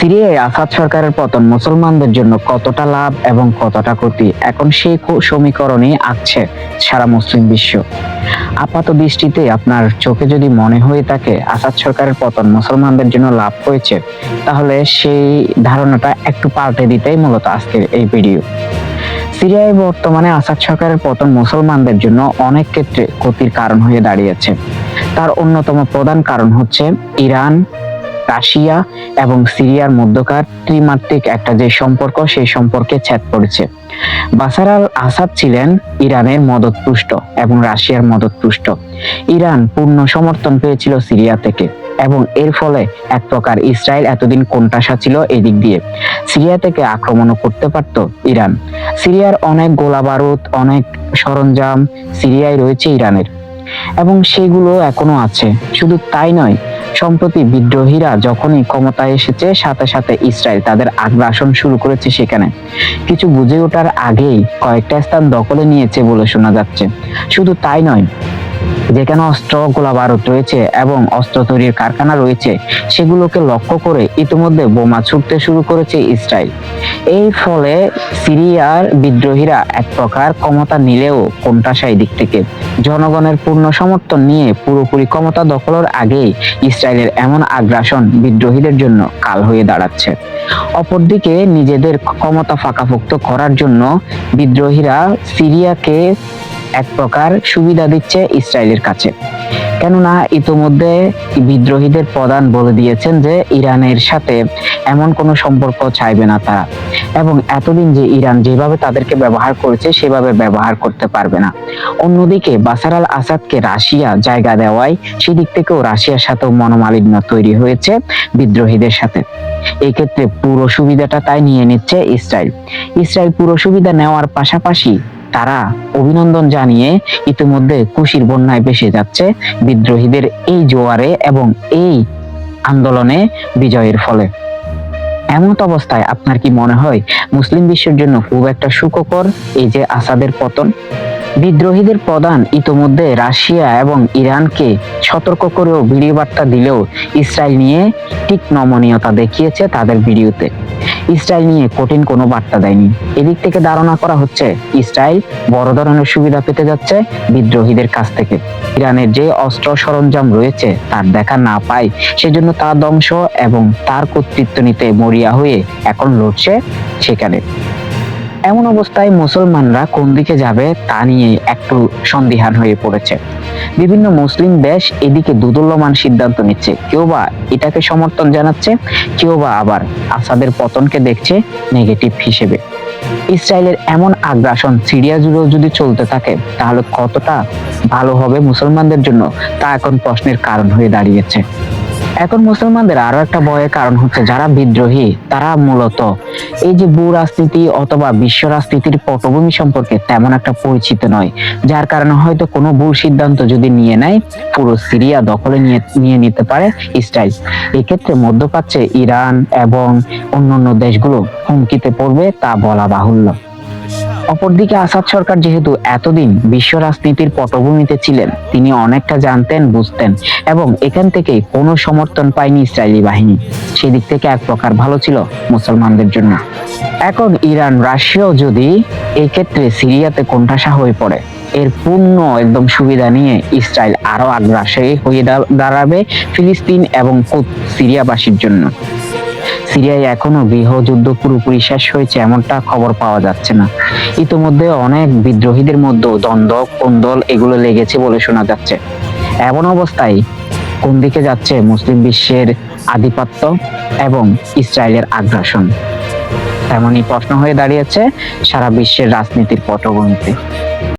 সিরিয়ায় আসাদ সরকারের পতন মুসলমানদের জন্য কতটা লাভ এবং কতটা ক্ষতি? এখন সেই সমীকরণে আঁকছে সারা মুসলিম বিশ্ব। আপাত দৃষ্টিতে আপনার চোখে যদি মনে হয়ে থাকে আসাদ সরকারের পতন মুসলমানদের জন্য লাভ হয়েছে, তাহলে সেই ধারণাটা একটু পাল্টে দিতেই মূলত আজকের এই ভিডিও। সিরিয়ায় বর্তমানে আসাদ সরকারের পতন মুসলমানদের জন্য অনেক ক্ষেত্রে ক্ষতির কারণ হয়ে দাঁড়িয়েছে। তার অন্যতম প্রধান কারণ হচ্ছে ইরান রাশিয়া এবং সিরিয়ার মধ্যকার ত্রিমাত্রিক একটা যে সম্পর্ক, সেই সম্পর্কে ছেদ পড়েছে। বাসার আল আসাদ ছিলেন ইরানের মদতপুষ্ট এবং রাশিয়ার মদতপুষ্ট। ইরান পূর্ণ সমর্থন পেয়েছিল সিরিয়া থেকে এবং এর ফলে এক প্রকার ইসরায়েল এতদিন কোণঠাসা ছিল এদিক দিয়ে। সিরিয়া থেকে আক্রমণও করতে পারত ইরান। সিরিয়ার অনেক গোলা বারুদ অনেক সরঞ্জাম সিরিয়ায় রয়েছে ইরানের। এবং সেগুলো এখনও আছে। শুধু তাই নয় সম্প্রতি বিদ্রোহীরা যখনই ক্ষমতায় এসেছে, সাথে সাথে ইসরায়েল তাদের আগ্রাসন শুরু করেছে সেখানে। কিছু বুঝে ওঠার আগেই কয়েকটা স্থান দখলে নিয়েছে বলে শোনা যাচ্ছে। শুধু তাই নয় যেখানে অস্ত্র গোলা রয়েছে এবং অস্ত্র তৈরির কারখানা রয়েছে, সেগুলোকে লক্ষ্য করে ইতিমধ্যে বোমা ছুটতে শুরু করেছে ইসরায়েল। এই ফলে সিরিয়ার বিদ্রোহীরা এক প্রকার ক্ষমতা নিলেও কোনটাশাই দিক থেকে? জনগণের পূর্ণ সমর্থন নিয়ে পুরোপুরি ক্ষমতা দখলের আগেই ইসরায়েলের এমন আগ্রাসন বিদ্রোহীদের জন্য কাল হয়ে দাঁড়াচ্ছে। অপরদিকে নিজেদের ক্ষমতা ফাঁকাফুক্ত করার জন্য বিদ্রোহীরা সিরিয়াকে এক প্রকার সুবিধা দিচ্ছে ইসরায়েলের কাছে। কেননা ইতোমধ্যে বিদ্রোহীদের প্রধান বলে দিয়েছেন যে ইরানের সাথে এমন কোনো সম্পর্ক চাইবে না তারা। এবং এতদিন যে ইরান যেভাবে তাদেরকে ব্যবহার করেছে, সেভাবে ব্যবহার করতে পারবে না। অন্যদিকে বাসার আল আসাদকে রাশিয়া জায়গা দেওয়ায়, সেদিক থেকেও রাশিয়ার সাথেও মনোমালিন্য তৈরি হয়েছে বিদ্রোহীদের সাথে। এক্ষেত্রে পুরো সুবিধাটা তাই নিয়ে নিচ্ছে ইসরায়েল। ইসরায়েল পুরো সুবিধা নেওয়ার পাশাপাশি তারা অভিনন্দন জানিয়ে ইতিমধ্যে খুশির বন্যায় ভেসে যাচ্ছে বিদ্রোহীদের এই জোয়ারে এবং এই আন্দোলনে বিজয়ের ফলে। এমত অবস্থায় আপনার কি মনে হয় মুসলিম বিশ্বের জন্য খুব একটা সুখকর এই যে আসাদের পতন? বিদ্রোহীদের প্রধান ইতোমধ্যে রাশিয়া এবং ইরানকে সতর্ক করেও ভিডিও বার্তা দিলেও ইসরায়েল নিয়ে ঠিক নমনীয়তা দেখিয়েছে তাদের ভিডিওতে। ইসরায়েল নিয়ে কঠিন কোনো বার্তা দেয়নি। এদিক থেকে ধারণা করা হচ্ছে ইসরায়েল বড় ধরনের সুবিধা পেতে যাচ্ছে বিদ্রোহীদের কাছ থেকে। ইরানের যে অস্ত্র সরঞ্জাম রয়েছে, তার দেখা না পায়, সেজন্য তার ধ্বংস এবং তার কর্তৃত্ব নিতে মরিয়া হয়ে এখন লড়ছে সেখানে। এমন অবস্থায় মুসলমানরা কোন দিকে যাবে তা নিয়ে একটু সন্দিহান হয়ে পড়েছে। বিভিন্ন মুসলিম দেশ এদিকে দুদুল্যমান সিদ্ধান্ত নিচ্ছে। কেউ বা এটাকে সমর্থন জানাচ্ছে, কেউ বা আবার আসাদের পতনকে দেখছে নেগেটিভ হিসেবে। ইসরায়েলের এমন আগ্রাসন সিরিয়া জুড়েও যদি চলতে থাকে, তাহলে কতটা ভালো হবে মুসলমানদের জন্য, তা এখন প্রশ্নের কারণ হয়ে দাঁড়িয়েছে। এখন মুসলমানদের আরও একটা ভয়ের কারণ হচ্ছে যারা বিদ্রোহী, তারা মূলত এই যে ভূ রাজনীতি অথবা বিশ্ব রাজনীতির পটভূমি সম্পর্কে তেমন একটা পরিচিত নয়। যার কারণে হয়তো কোনো ভুল সিদ্ধান্ত যদি নিয়ে নেয়, পুরো সিরিয়া দখলে নিয়ে নিয়ে নিতে পারে ইসরায়েল। এক্ষেত্রে মধ্যপ্রাচ্যে ইরান এবং অন্যান্য দেশগুলো হুমকিতে পড়বে তা বলা বাহুল্য। অপরদিকে আসাদ সরকার যেহেতু এতদিন বিশ্ব রাজনীতির পটভূমিতে ছিলেন, তিনি অনেকটা জানতেন, বুঝতেন এবং এখান থেকে কোনো সমর্থন পায়নি ইসরায়েলি বাহিনী। সেদিক থেকে এক প্রকার ভালো ছিল মুসলমানদের জন্য। এখন ইরান, রাশিয়াও যদি এক্ষেত্রে সিরিয়াতে কোণঠাসা হয়ে পড়ে, এর পূর্ণ একদম সুবিধা নিয়ে ইসরায়েল আরও আগ্রাসী হয়ে দাঁড়াবে ফিলিস্তিন এবং সিরিয়াবাসীর জন্য। সিরিয়ায় এখনও গৃহযুদ্ধ পুরোপুরি শেষ হয়েছে এমনটা খবর পাওয়া যাচ্ছে না। ইতোমধ্যে অনেক বিদ্রোহীদের মধ্যে দ্বন্দ্ব, কোন্দল এগুলো লেগেছে বলে শোনা যাচ্ছে। এমন অবস্থায় কোন দিকে যাচ্ছে মুসলিম বিশ্বের আধিপত্য এবং ইসরায়েলের আগ্রাসন? তেমনই প্রশ্ন হয়ে দাঁড়িয়েছে সারা বিশ্বের রাজনীতির পটভূমিতে।